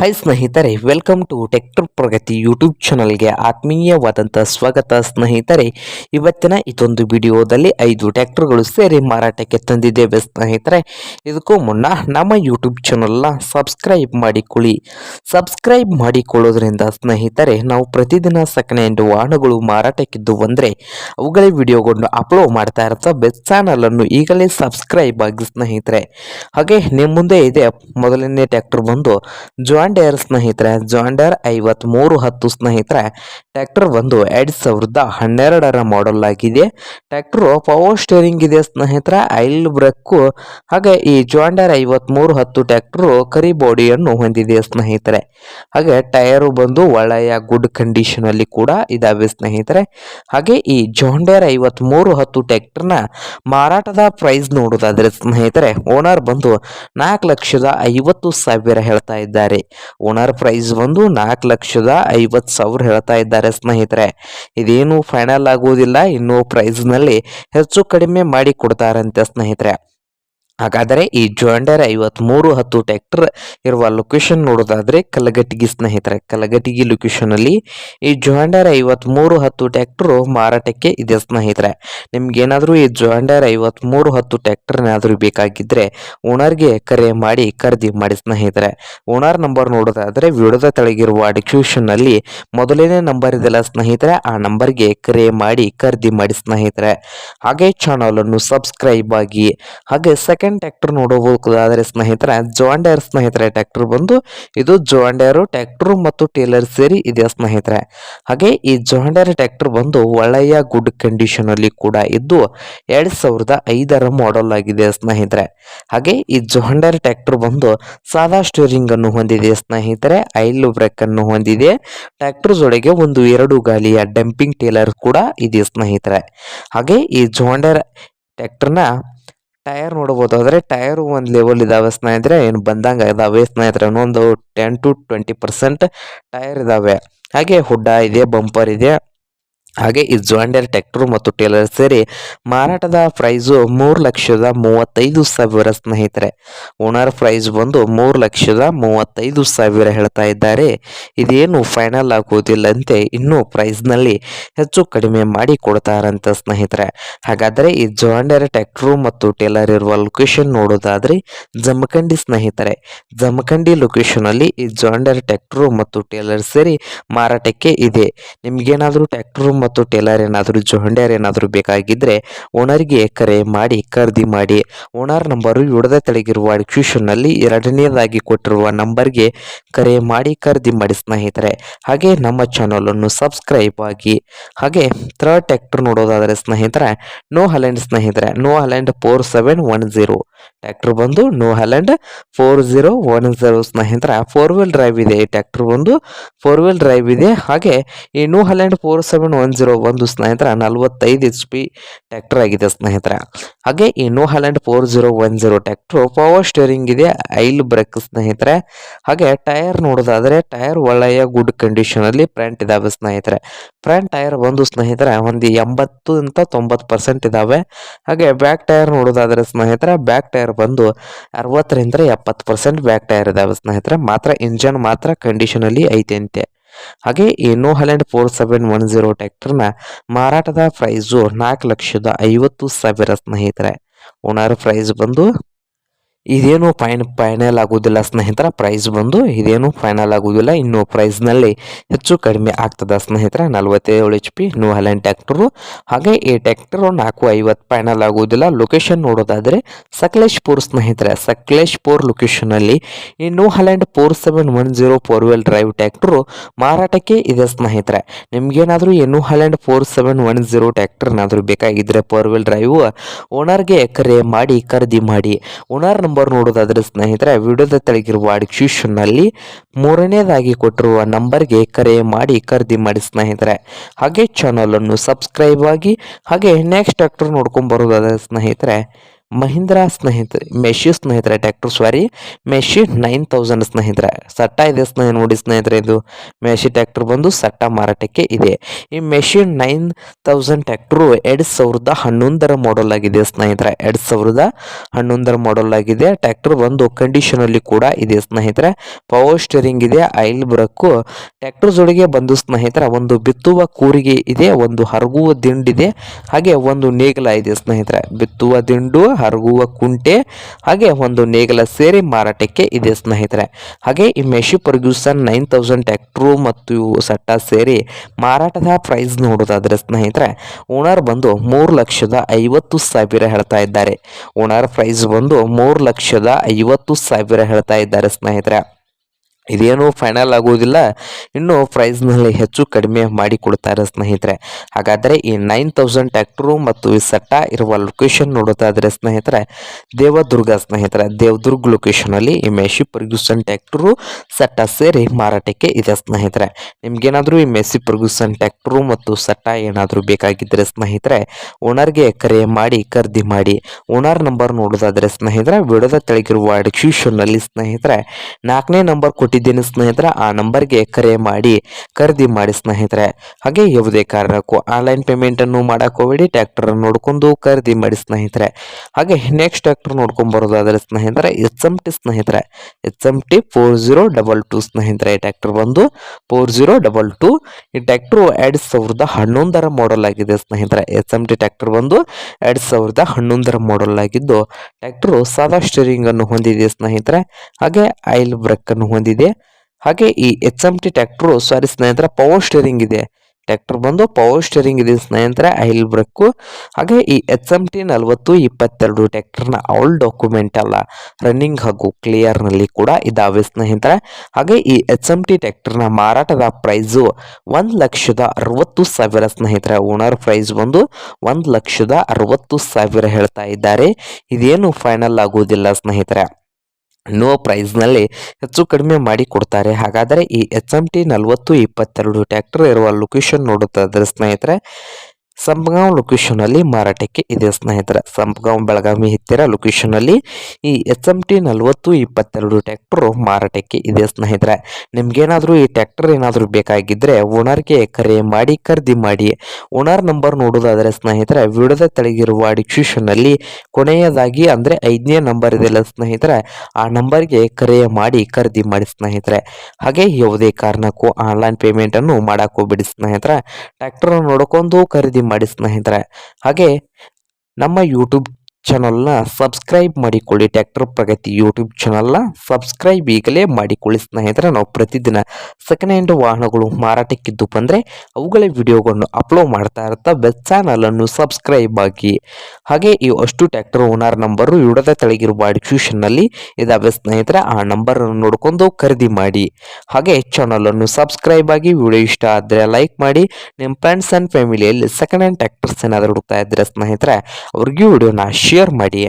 Hi ಸ್ನೇಹಿತರೆ welcome to tractor Pragati YouTube ಚಾನಲ್ಗೆ ಆತ್ಮೀಯವಾದಂಥ ಸ್ವಾಗತ ಸ್ನೇಹಿತರೆ. ಇವತ್ತಿನ ಇದೊಂದು ವಿಡಿಯೋದಲ್ಲಿ ಐದು ಟ್ಯಾಕ್ಟರ್ಗಳು ಸೇರಿ ಮಾರಾಟಕ್ಕೆ ತಂದಿದ್ದೇವೆ ಸ್ನೇಹಿತರೆ. ಇದಕ್ಕೂ ಮುನ್ನ ನಮ್ಮ ಯೂಟ್ಯೂಬ್ ಚಾನಲ್ನ ಸಬ್ಸ್ಕ್ರೈಬ್ ಮಾಡಿಕೊಳ್ಳಿ. ಸಬ್ಸ್ಕ್ರೈಬ್ ಮಾಡಿಕೊಳ್ಳೋದ್ರಿಂದ ಸ್ನೇಹಿತರೆ, ನಾವು ಪ್ರತಿದಿನ ಸೆಕೆಂಡ್ ಹ್ಯಾಂಡ್ ವಾಹನಗಳು ಮಾರಾಟಕ್ಕಿದ್ದು ಬಂದರೆ, ಅವುಗಳ ವಿಡಿಯೋಗಳನ್ನು ಅಪ್ಲೋಡ್ ಮಾಡ್ತಾ ಇರ್ತಾ ಬೆಸ್ಟ್ ಚಾನಲನ್ನು ಈಗಲೇ ಸಬ್ಸ್ಕ್ರೈಬ್ ಆಗಿ ಸ್ನೇಹಿತರೆ. ಹಾಗೆ ನಿಮ್ಮ ಮುಂದೆ ಇದೆ ಮೊದಲನೇ ಟ್ಯಾಕ್ಟರ್ ಬಂದು ಜಾಂಡೇರ್ ಸ್ನೇಹಿತರೆ, ಜಾಂಡೇರ್ ಐವತ್ಮೂರು ಹತ್ತು ಸ್ನೇಹಿತರೆ, ಟ್ರ್ಯಾಕ್ಟರ್ ಒಂದು ಎರಡ್ ಸಾವಿರದ ಹನ್ನೆರಡರ ಮಾಡೆಲ್ ಆಗಿದೆ. ಟ್ರ್ಯಾಕ್ಟರ್ ಪವರ್ ಸ್ಟೇರಿಂಗ್ ಇದೆ ಸ್ನೇಹಿತರೆ, ಐಲ್ ಬ್ರೇಕು. ಹಾಗೆ ಈ ಜಾಂಡೇರ್ ಐವತ್ಮೂರು ಹತ್ತು ಟ್ರ್ಯಾಕ್ಟರ್ ಕರಿ ಬಾಡಿಯನ್ನು ಹೊಂದಿದೆ ಸ್ನೇಹಿತರೆ. ಹಾಗೆ ಟೈರು ಬಂದು ಒಳ್ಳೆಯ ಗುಡ್ ಕಂಡೀಷನ್ ಅಲ್ಲಿ ಕೂಡ ಇದಾವೆ ಸ್ನೇಹಿತರೆ. ಹಾಗೆ ಈ ಜಾಂಡೇರ್ ಐವತ್ಮೂರು ಹತ್ತು ನ ಮಾರಾಟದ ಪ್ರೈಸ್ ನೋಡೋದಾದರೆ ಸ್ನೇಹಿತರೆ ಓನರ್ ಬಂದು ನಾಲ್ಕು ಲಕ್ಷದ ಐವತ್ತು ಸಾವಿರ ಹೇಳ್ತಾ ಇದ್ದಾರೆ. ಓನರ್ ಪ್ರೈಸ್ ಬಂದು ನಾಲ್ಕು ಲಕ್ಷದ ಐವತ್ತು ಸಾವಿರ ಹೇಳ್ತಾ ಇದ್ದಾರೆ ಸ್ನೇಹಿತರೆ. ಇದೇನು ಫೈನಲ್ ಆಗುವುದಿಲ್ಲ, ಇನ್ನು ಪ್ರೈಸ್ನಲ್ಲಿ ಹೆಚ್ಚು ಕಡಿಮೆ ಮಾಡಿ ಕೊಡ್ತಾರಂತೆ ಸ್ನೇಹಿತರೆ. ಹಾಗಾದರೆ ಈ ಜಾಂಡರ್ ಐವತ್ಮೂರು ಹತ್ತು ಟ್ರ್ಯಾಕ್ಟರ್ ಇರುವ ಲೊಕೇಶನ್ ನೋಡೋದಾದ್ರೆ ಕಲಗಟ್ಟಿಗೆ ಸ್ನೇಹಿತರೆ. ಕಲಗಟ್ಟಿಗೆ ಲೊಕೇಶನ್ ಅಲ್ಲಿ ಈ ಜಾಂಡರ್ ಐವತ್ಮೂರು ಹತ್ತು ಟ್ರ್ಯಾಕ್ಟರ್ ಮಾರಾಟಕ್ಕೆ ಇದೆ ಸ್ನೇಹಿತರೆ. ನಿಮ್ಗೇನಾದರೂ ಈ ಜಾಂಡರ್ ಐವತ್ಮೂರು ಹತ್ತು ಟ್ರ್ಯಾಕ್ಟರ್ ಏನಾದರೂ ಬೇಕಾಗಿದ್ರೆ ಓನರ್ಗೆ ಕರೆ ಮಾಡಿ ಖರೀದಿ ಮಾಡಿ ಸ್ನೇಹಿತರೆ. ಓನರ್ ನಂಬರ್ ನೋಡೋದಾದರೆ ವಿಡಿಯೋದ ತೆಳಗಿರುವ ಡಿಸ್ಕ್ರಿಪ್ಷನ್ ಅಲ್ಲಿ ಮೊದಲನೇ ನಂಬರ್ ಇದೆಲ್ಲ ಸ್ನೇಹಿತರೆ. ಆ ನಂಬರ್ಗೆ ಕರೆ ಮಾಡಿ ಖರೀದಿ ಮಾಡಿ ಸ್ನೇಹಿತರೆ. ಹಾಗೆ ಚಾನಲನ್ನು ಸಬ್ಸ್ಕ್ರೈಬ್ ಆಗಿ ಹಾಗೆ ಸೆಕೆಂಡ್ ಟ್ರ್ಯಾಕ್ಟರ್ ನೋಡಬಹುದಾದರೆ ಸ್ನೇಹಿತರೆ ಜೋಂಡೇರ್ ಸ್ನೇಹಿತರೆ ಟ್ಯಾಕ್ಟರ್ ಬಂದು, ಇದು ಜೋಂಡೇರು ಟ್ಯಾಕ್ಟರ್ ಮತ್ತು ಟೇಲರ್ ಸೇರಿ ಇದೆ ಸ್ನೇಹಿತರೆ. ಹಾಗೆ ಈ ಜೋಂಡೇರ್ ಟ್ಯಾಕ್ಟರ್ ಬಂದು ಒಳ್ಳೆಯ ಗುಡ್ ಕಂಡೀಷನ್ ಅಲ್ಲಿ ಕೂಡ ಇದ್ದು, ಎರಡ್ ಸಾವಿರದ ಐದರ ಮಾಡೆಲ್ ಆಗಿದೆ ಸ್ನೇಹಿತರೆ. ಹಾಗೆ ಈ ಜೋಂಡೇರ್ ಟ್ಯಾಕ್ಟರ್ ಬಂದು ಸಾದಾ ಸ್ಟೇರಿಂಗ್ ಅನ್ನು ಹೊಂದಿದೆ ಸ್ನೇಹಿತರೆ ಐಲ್ ಬ್ರೇಕ್ ಅನ್ನು ಹೊಂದಿದೆ. ಟ್ಯಾಕ್ಟರ್ ಜೊತೆಗೆ ಒಂದು ಎರಡು ಗಾಲಿಯ ಡಂಪಿಂಗ್ ಟೇಲರ್ ಕೂಡ ಇದೆ ಸ್ನೇಹಿತರೆ. ಹಾಗೆ ಈ ಜೋಂಡೇರ್ ಟ್ರ್ಯಾಕ್ಟರ್ನ ಟೈರ್ ನೋಡಬಹುದು ಆದರೆ ಟೈರು ಒಂದು ಲೆವೆಲ್ ಇದಾವೆ ಸ್ನೇಹಿತರೆ. ಏನು ಬಂದಂಗೆ ಇದಾವೆ ಸ್ನೇಹಿತರೆ. ಇನ್ನೊಂದು ten to twenty percent tyre ಇದಾವೆ. ಹಾಗೆ ಹುಡ್ಡ ಇದೆ ಬಂಪರ್ ಇದೆ. ಹಾಗೆ ಈ ಜಾಂಡರ್ ಟ್ಯಾಕ್ಟ್ರು ಮತ್ತು ಟೇಲರ್ ಸೇರಿ ಮಾರಾಟದ ಪ್ರೈಸು ಮೂರು ಲಕ್ಷದ ಮೂವತ್ತೈದು ಸಾವಿರ ಸ್ನೇಹಿತರೆ. ಓನರ್ ಪ್ರೈಸ್ ಬಂದು ಮೂರು ಲಕ್ಷದ ಮೂವತ್ತೈದು ಸಾವಿರ ಹೇಳ್ತಾ ಇದ್ದಾರೆ. ಇದೇನು ಫೈನಲ್ ಆಗುವುದಿಲ್ಲಂತೆ ಇನ್ನೂ ಪ್ರೈಸ್ನಲ್ಲಿ ಹೆಚ್ಚು ಕಡಿಮೆ ಮಾಡಿ ಕೊಡ್ತಾರಂತ ಸ್ನೇಹಿತರೆ. ಹಾಗಾದರೆ ಈ ಜಾಂಡರ್ ಟ್ಯಾಕ್ಟ್ರು ಮತ್ತು ಟೇಲರ್ ಇರುವ ಲೊಕೇಶನ್ ನೋಡೋದಾದ್ರೆ ಜಮಖಂಡಿ ಸ್ನೇಹಿತರೆ. ಜಮಖಂಡಿ ಲೊಕೇಶನ್ ಅಲ್ಲಿ ಈ ಜಾಂಡರ್ ಟ್ಯಾಕ್ಟ್ರು ಮತ್ತು ಟೇಲರ್ ಸೇರಿ ಮಾರಾಟಕ್ಕೆ ಇದೆ. ನಿಮ್ಗೇನಾದರೂ ಮತ್ತು ಟೇಲರ್ ಏನಾದರೂ ಜೊಂಡ್ಯಾರ್ ಏನಾದರೂ ಬೇಕಾಗಿದ್ದರೆ ಓನರ್ಗೆ ಕರೆ ಮಾಡಿ, ಖರೀದಿ ಮಾಡಿ. ಓನರ್ ನಂಬರು ವಿಡದ ತೆಳಗಿರುವ ಡಿಸ್ಕ್ರಿಪ್ಷನ್ನಲ್ಲಿ ಎರಡನೇದಾಗಿ ಕೊಟ್ಟಿರುವ ನಂಬರ್ಗೆ ಕರೆ ಮಾಡಿ, ಖರೀದಿ ಮಾಡಿ ಸ್ನೇಹಿತರೆ. ಹಾಗೆ ನಮ್ಮ ಚಾನಲನ್ನು ಸಬ್ಸ್ಕ್ರೈಬ್ ಆಗಿ, ಹಾಗೆ ಥರ್ಡ್ ಟ್ಯಾಕ್ಟರ್ ನೋಡೋದಾದರೆ ಸ್ನೇಹಿತರೆ, ನೋ ಹಲ್ಯಾಂಡ್ ಸ್ನೇಹಿತರೆ, New Holland four seven one zero tractor ಬಂದು New Holland four zero one zero ಸ್ನೇಹಿತರ ಫೋರ್ ವೀಲ್ ಡ್ರೈವ್ ಇದೆ, ಈ ಟ್ಯಾಕ್ಟರ್ ಬಂದು ಫೋರ್ ವೀಲ್ ಡ್ರೈವ್ ಇದೆ. ಹಾಗೆ ಈ New Holland four seven one zero ಒಂದು ಸ್ನೇಹಿತರ, ನಲವತ್ತೈದು ಎಚ್ ಪಿ ಟ್ಯಾಕ್ಟರ್ ಆಗಿದೆ ಸ್ನೇಹಿತರ. ಹಾಗೆ ಈ New Holland four zero one zero tractor power steering ಇದೆ ಐಲ್ ಬ್ರೇಕ್ ಸ್ನೇಹಿತರೆ. ಹಾಗೆ ಟೈರ್ ನೋಡೋದಾದರೆ ಟೈರ್ ಒಳ್ಳೆಯ ಗುಡ್ ಕಂಡೀಷನಲ್ಲಿ ಫ್ರಂಟ್ ಇದಾವೆ ಸ್ನೇಹಿತರೆ. ಫ್ರಂಟ್ ಟೈರ್ ಬಂದು ಸ್ನೇಹಿತರೆ, ಒಂದು ಎಂಬತ್ತು ಅಂತ ತೊಂಬತ್ತು ಪರ್ಸೆಂಟ್ ಇದಾವೆ. ಹಾಗೆ ಬ್ಯಾಕ್ ಟೈರ್ ನೋಡೋದಾದರೆ ಸ್ನೇಹಿತರೆ ಬ್ಯಾಕ್ ಟೈರ್ ಬಂದು ಅರವತ್ತರಿಂದ ಎಪ್ಪತ್ತು ಪರ್ಸೆಂಟ್ ಬ್ಯಾಕ್ ಟೈರ್ ಇದಾವೆ ಸ್ನೇಹಿತರೆ. ಮಾತ್ರ ಇಂಜನ್ ಮಾತ್ರ ಕಂಡೀಷನ್ ಅಲ್ಲಿ ಐತೆ ಅಂತೆ ಹಾಗೆ ಈ Holland four seven one zero ಟ್ಯಾಕ್ಟರ್ನ ಮಾರಾಟದ ಪ್ರೈಸು ನಾಲ್ಕು ಲಕ್ಷದ ಐವತ್ತು ಸಾವಿರ ಸ್ನೇಹಿತರೆ. ಓನರ್ ಪ್ರೈಸ್ ಬಂದು ಇದೇನು ಫೈನ್ ಫೈನಲ್ ಆಗುವುದಿಲ್ಲ ಸ್ನೇಹಿತರ. ಪ್ರೈಸ್ ಬಂದು ಇದೇನು ಫೈನಲ್ ಆಗುವುದಿಲ್ಲ. ಇನ್ನು ಪ್ರೈಸ್ನಲ್ಲಿ ಹೆಚ್ಚು ಕಡಿಮೆ ಆಗ್ತದೆ ಸ್ನೇಹಿತರ. ನಲವತ್ತೇಳು H P New Holland tractor ಹಾಗೆ ಈ ಟ್ಯಾಕ್ಟರು ನಾಲ್ಕು ಐವತ್ತು ಫೈನಲ್ ಆಗುವುದಿಲ್ಲ. ಲೊಕೇಶನ್ ನೋಡೋದಾದರೆ ಸಕಲೇಶ್ಪುರ್ ಸ್ನೇಹಿತರೆ. ಸಕಲೇಶ್ಪುರ್ ಲೊಕೇಶನಲ್ಲಿ ಈ New Holland four seven one zero four wheel drive tractor ಮಾರಾಟಕ್ಕೆ ಇದೆ ಸ್ನೇಹಿತರೆ. ನಿಮ್ಗೇನಾದರೂ ಈ New Holland four seven one zero ಟ್ಯಾಕ್ಟರ್ನಾದರೂ ಬೇಕಾಗಿದ್ದರೆ ಫೋರ್ ವೀಲ್ ಡ್ರೈವ್ ಓನರ್ಗೆ ಕರೆ ಮಾಡಿ, ಖರೀದಿ ಮಾಡಿ. ಓನರ್ ನಂಬರ್ ನೋಡೋದಾದರೆ ಸ್ನೇಹಿತರೆ ವಿಡಿಯೋದ ತೆಳಗಿರುವ ಡಿಸ್ಕ್ರಿಪ್ಷನ್ನಲ್ಲಿ ಮೂರನೇದಾಗಿ ಕೊಟ್ಟಿರುವ ನಂಬರ್ಗೆ ಕರೆ ಮಾಡಿ ಖರೀದಿ ಮಾಡಿ ಸ್ನೇಹಿತರೆ. ಹಾಗೆ ಚಾನಲನ್ನು ಸಬ್ಸ್ಕ್ರೈಬ್ ಆಗಿ, ಹಾಗೆ ನೆಕ್ಸ್ಟ್ ಡಾಕ್ಟರ್ ನೋಡ್ಕೊಂಡು ಬರೋದಾದರೆ ಸ್ನೇಹಿತರೆ ಮಹೀಂದ್ರಾ ಸ್ನೇಹಿತರೆ ಮೆಶಿ ಸ್ನೇಹಿತರೆ tractor sorry Massey nine thousand ಸ್ನೇಹಿತರೆ. ಸಟ್ಟ ಇದೆ ಸ್ನೇಹ ನೋಡಿ ಸ್ನೇಹಿತರೆ ಇದು. ಮೆಶಿ ಟ್ಯಾಕ್ಟರ್ ಬಂದು ಸಟ್ಟ ಮಾರಾಟಕ್ಕೆ ಇದೆ. ಈ ಮೆಶಿ ನೈನ್ ತೌಸಂಡ್ ಟ್ಯಾಕ್ಟ್ರು ಎರಡು ಸಾವಿರದ ಹನ್ನೊಂದರ ಮಾಡೆಲ್ ಆಗಿದೆ ಸ್ನೇಹಿತರೆ. ಎರಡು ಸಾವಿರದ ಹನ್ನೊಂದರ ಮಾಡೆಲ್ ಆಗಿದೆ. ಟ್ಯಾಕ್ಟರ್ ಬಂದು ಕಂಡೀಷನ್ ಅಲ್ಲಿ ಕೂಡ ಇದೆ ಸ್ನೇಹಿತರೆ. ಪವರ್ ಸ್ಟೇರಿಂಗ್ ಇದೆ ಆಯಿಲ್ ಬ್ರಕ್ಕು ಟ್ಯಾಕ್ಟರ್ ಜೋಡಿಗೆ ಬಂದು ಸ್ನೇಹಿತರೆ, ಒಂದು ಬಿತ್ತುವ ಕೂರಿಗೆ ಇದೆ, ಒಂದು ಹರಗುವ ದಿಂಡಿದೆ, ಹಾಗೆ ಒಂದು ನೇಗಲ ಇದೆ ಸ್ನೇಹಿತರೆ. ಬಿತ್ತುವ ದಿಂಡು ಹರಗುವ ಕುಂಟೆ ಹಾಗೆ ಒಂದು ನೇಗಲ ಸೇರಿ ಮಾರಾಟಕ್ಕೆ ಇದೆ ಸ್ನೇಹಿತರೆ. ಹಾಗೆ ಈ Massey Ferguson nine thousand tractor ಮತ್ತು ಸಟ್ಟ ಸೇರಿ ಮಾರಾಟದ ಪ್ರೈಸ್ ನೋಡೋದಾದರೆ ಸ್ನೇಹಿತರೆ ಓನರ್ ಬಂದು ಮೂರು ಲಕ್ಷದ ಐವತ್ತು ಸಾವಿರ ಹೇಳ್ತಾ ಇದ್ದಾರೆ. ಓನರ್ ಪ್ರೈಸ್ ಬಂದು ಮೂರು ಲಕ್ಷದ ಐವತ್ತು ಸಾವಿರ ಹೇಳ್ತಾ ಇದ್ದಾರೆ ಸ್ನೇಹಿತರೆ. ಇದೇನು ಫೈನಲ್ ಆಗುವುದಿಲ್ಲ. ಇನ್ನು ಪ್ರೈಸ್ನಲ್ಲಿ ಹೆಚ್ಚು ಕಡಿಮೆ ಮಾಡಿಕೊಡ್ತಾರೆ ಸ್ನೇಹಿತರೆ. ಹಾಗಾದರೆ ಈ ನೈನ್ ತೌಸಂಡ್ ಟ್ಯಾಕ್ಟ್ರು ಮತ್ತು ಈ ಸಟ್ಟ ಇರುವ ಲೊಕೇಶನ್ ನೋಡೋದಾದರೆ ಸ್ನೇಹಿತರೆ, ದೇವದುರ್ಗ ಸ್ನೇಹಿತರೆ, ದೇವದುರ್ಗ ಲೊಕೇಶನಲ್ಲಿ ಈ ಮೆಸ್ಸಿ ಪರ್ಗ್ಯೂಸನ್ ಟ್ಯಾಕ್ಟ್ರು ಸಟ್ಟ ಸೇರಿ ಮಾರಾಟಕ್ಕೆ ಇದೆ ಸ್ನೇಹಿತರೆ. ನಿಮ್ಗೇನಾದರೂ ಈ ಮೆಸ್ಸಿ ಪರ್ಗ್ಯೂಸನ್ ಟ್ಯಾಕ್ಟ್ರು ಮತ್ತು ಸಟ್ಟ ಏನಾದರೂ ಬೇಕಾಗಿದ್ದರೆ ಸ್ನೇಹಿತರೆ ಓನರ್ಗೆ ಕರೆ ಮಾಡಿ, ಖರೀದಿ ಮಾಡಿ. ಓನರ್ ನಂಬರ್ ನೋಡೋದಾದರೆ ಸ್ನೇಹಿತರೆ, ವಿಡಿಯೋದ ತೆಳಗಿರುವ ಡಿಸ್ಕ್ರಿಪ್ಷನ್ನಲ್ಲಿ ಸ್ನೇಹಿತರೆ, ನಾಲ್ಕನೇ ನಂಬರ್ ಕೊಟ್ಟಿದ್ದೇನೆ ಸ್ನೇಹಿತರೆ, ಆ ನಂಬರ್ಗೆ ಕರೆ ಮಾಡಿ, ಖರೀದಿ ಮಾಡಿ ಸ್ನೇಹಿತರೆ. ಹಾಗೆ ಯಾವುದೇ ಕಾರಣಕ್ಕೂ ಆನ್ಲೈನ್ ಪೇಮೆಂಟನ್ನು ಮಾಡಕ್ಕೆ ಹೋಗಬೇಡಿ ಟ್ಯಾಕ್ಟರ್ ನೋಡ್ಕೊಂಡು ಖರೀದಿ ಮಾಡಿ ಸ್ನೇಹಿತರೆ. ಹಾಗೆ ನೆಕ್ಸ್ಟ್ ಟ್ಯಾಕ್ಟರ್ ನೋಡ್ಕೊಂಡು ಬರೋದಾದರೆ ಸ್ನೇಹಿತರೆ, ಎಚ್ ಎಂ ಟಿ ಸ್ನೇಹಿತರೆ. H M T four zero double two ಸ್ನೇಹಿತರೆ ಟ್ಯಾಕ್ಟರ್ ಬಂದು ಫೋರ್ ಜೀರೋ ಡಬಲ್ ಟು. ಈ ಟ್ಯಾಕ್ಟರ್ ಎರಡು ಸಾವಿರದ ಹನ್ನೊಂದರ ಮಾಡೆಲ್ ಆಗಿದೆ ಸ್ನೇಹಿತರೆ. ಎಚ್ ಎಂ ಟಿ ಟ್ಯಾಕ್ಟರ್ ಬಂದು ಎರಡು ಸಾವಿರದ ಹನ್ನೊಂದರ ಮಾಡೆಲ್ ಆಗಿದ್ದು ಟ್ಯಾಕ್ಟ್ರು ಸಾದಾ ಸ್ಟೀರಿಂಗ್ ಅನ್ನು ಹೊಂದಿದೆ ಸ್ನೇಹಿತರೆ. ಹಾಗೆ ಆಯಿಲ್ ಬ್ರೇಕ್ ಅನ್ನು ಹೊಂದಿದೆ. ಹಾಗೆ ಈ H M T tractor sorry ಸ್ನೇಹಿತರ ಪವರ್ ಸ್ಟೇರಿಂಗ್ ಇದೆ. ಟ್ಯಾಕ್ಟರ್ ಬಂದು ಪವರ್ ಸ್ಟೇರಿಂಗ್ ಇದೆ ಸ್ನೇಹಿತರೆ ಐಲ್ ಬ್ರೇಕು ಹಾಗೆ ಈ ಎಚ್ ಎಂ ಟಿ ನಲವತ್ತು, ಇಪ್ಪತ್ತೆರಡು ಟ್ಯಾಕ್ಟರ್ನ ಆಲ್ ಡಾಕ್ಯುಮೆಂಟ್ ಅಲ್ಲ ರನ್ನಿಂಗ್ ಹಾಗೂ ಕ್ಲಿಯರ್ನಲ್ಲಿ ಕೂಡ ಇದಾವೆ ಸ್ನೇಹಿತರೆ. ಹಾಗೆ ಈ ಎಚ್ ಎಂ ಟಿ ಟ್ಯಾಕ್ಟರ್ನ ಮಾರಾಟದ ಪ್ರೈಸು ಒಂದು ಲಕ್ಷದ ಅರವತ್ತು ಸಾವಿರ ಸ್ನೇಹಿತರೆ. ಓನರ್ ಪ್ರೈಸ್ ಬಂದು ಒಂದು ಲಕ್ಷದ ಅರವತ್ತು ಸಾವಿರ ಹೇಳ್ತಾ ಇದ್ದಾರೆ. ಇದೇನು ಫೈನಲ್ ಆಗುವುದಿಲ್ಲ ಸ್ನೇಹಿತರೆ. ನೋ ಪ್ರೈಸ್ನಲ್ಲಿ ಹೆಚ್ಚು ಕಡಿಮೆ ಮಾಡಿ ಕೊಡ್ತಾರೆ. ಹಾಗಾದರೆ ಈ ಎಚ್ ಎಂ ಟಿ ನಲವತ್ತು ಇಪ್ಪತ್ತೆರಡು ಟ್ಯಾಕ್ಟರ್ ಇರುವ ಲೊಕೇಶನ್ ನೋಡುತ್ತಾದ್ರೆ ಸ್ನೇಹಿತರೆ ಸಂಪಗಾಂವ್ ಲೊಕೇಶನಲ್ಲಿ ಮಾರಾಟಕ್ಕೆ ಇದೆ ಸ್ನೇಹಿತರೆ. ಸಂಪಗಾಂವ್ ಬೆಳಗಾವಿ ಹತ್ತಿರ ಲೊಕೇಶನಲ್ಲಿ ಈ ಎಚ್ ಎಂ ಟಿ ನಲವತ್ತು ಇಪ್ಪತ್ತೆರಡು ಟ್ಯಾಕ್ಟರ್ ಮಾರಾಟಕ್ಕೆ ಇದೆ ಸ್ನೇಹಿತರೆ. ನಿಮ್ಗೇನಾದರೂ ಈ ಟ್ಯಾಕ್ಟರ್ ಏನಾದರೂ ಬೇಕಾಗಿದ್ದರೆ ಓನರ್ಗೆ ಕರೆ ಮಾಡಿ, ಖರೀದಿ ಮಾಡಿ. ಓನರ್ ನಂಬರ್ ನೋಡೋದಾದರೆ ಸ್ನೇಹಿತರೆ ವಿಡಿಯೋದ ತೆಳಗಿರುವ ಡಿಸ್ಕ್ರಿಪ್ಷನ್ನಲ್ಲಿ ಕೊನೆಯದಾಗಿ ಅಂದರೆ ಐದನೇ ನಂಬರ್ ಇದೆಲ್ಲ ಸ್ನೇಹಿತರೆ, ಆ ನಂಬರ್ಗೆ ಕರೆ ಮಾಡಿ, ಖರೀದಿ ಮಾಡಿ ಸ್ನೇಹಿತರೆ. ಹಾಗೆ ಯಾವುದೇ ಕಾರಣಕ್ಕೂ ಆನ್ಲೈನ್ ಪೇಮೆಂಟನ್ನು ಮಾಡಕ್ಕೆ ಬಿಡಿ ಸ್ನೇಹಿತರೆ. ಟ್ರ್ಯಾಕ್ಟರ್ ನೋಡ್ಕೊಂಡು ಖರೀದಿ ಮಾಡಿ ಸ್ನೇಹಿತರೆ. ಹಾಗೆ ನಮ್ಮ ಯೂಟ್ಯೂಬ್ ಚಾನಲ್ನ ಸಬ್ಸ್ಕ್ರೈಬ್ ಮಾಡಿಕೊಳ್ಳಿ. ಟ್ಯಾಕ್ಟರ್ ಪ್ರಗತಿ ಯೂಟ್ಯೂಬ್ ಚಾನಲ್ನ ಸಬ್ಸ್ಕ್ರೈಬ್ ಈಗಲೇ ಮಾಡಿಕೊಳ್ಳಿ. ಸ್ನೇಹಿತರೆ, ನಾವು ಪ್ರತಿದಿನ ಸೆಕೆಂಡ್ ಹ್ಯಾಂಡ್ ವಾಹನಗಳು ಮಾರಾಟಕ್ಕಿದ್ದು ಬಂದರೆ ಅವುಗಳ ವಿಡಿಯೋಗಳನ್ನು ಅಪ್ಲೋಡ್ ಮಾಡ್ತಾ ಇರ್ತಾ ಬೆಸ್ಟ್ ಚಾನಲನ್ನು ಸಬ್ಸ್ಕ್ರೈಬ್ ಆಗಿ. ಹಾಗೆ ಈ ಅಷ್ಟು ಟ್ಯಾಕ್ಟರ್ ಓನರ್ ನಂಬರು ವಿಡಿಯೋದ ತೆಳಗಿರುವ ಡಿಸ್ಕ್ರಿಪ್ಷನ್ನಲ್ಲಿ ಇದಾವೆ. ಸ್ನೇಹಿತರೆ, ಆ ನಂಬರನ್ನು ನೋಡ್ಕೊಂಡು ಖರೀದಿ ಮಾಡಿ. ಹಾಗೆ ಚಾನಲನ್ನು ಸಬ್ಸ್ಕ್ರೈಬ್ ಆಗಿ ವಿಡಿಯೋ ಇಷ್ಟ ಆದರೆ ಲೈಕ್ ಮಾಡಿ. ನಿಮ್ಮ ಫ್ರೆಂಡ್ಸ್ ಆ್ಯಂಡ್ ಫ್ಯಾಮಿಲಿಯಲ್ಲಿ ಸೆಕೆಂಡ್ ಹ್ಯಾಂಡ್ ಟ್ಯಾಕ್ಟರ್ಸ್ ಏನಾದರೂ ಹುಡುಕ್ತಾ ಇದ್ದರೆ ಸ್ನೇಹಿತರೆ, ಅವ್ರಿಗೂ ವಿಡಿಯೋನ ಶೇರ್ ಮಾಡಿ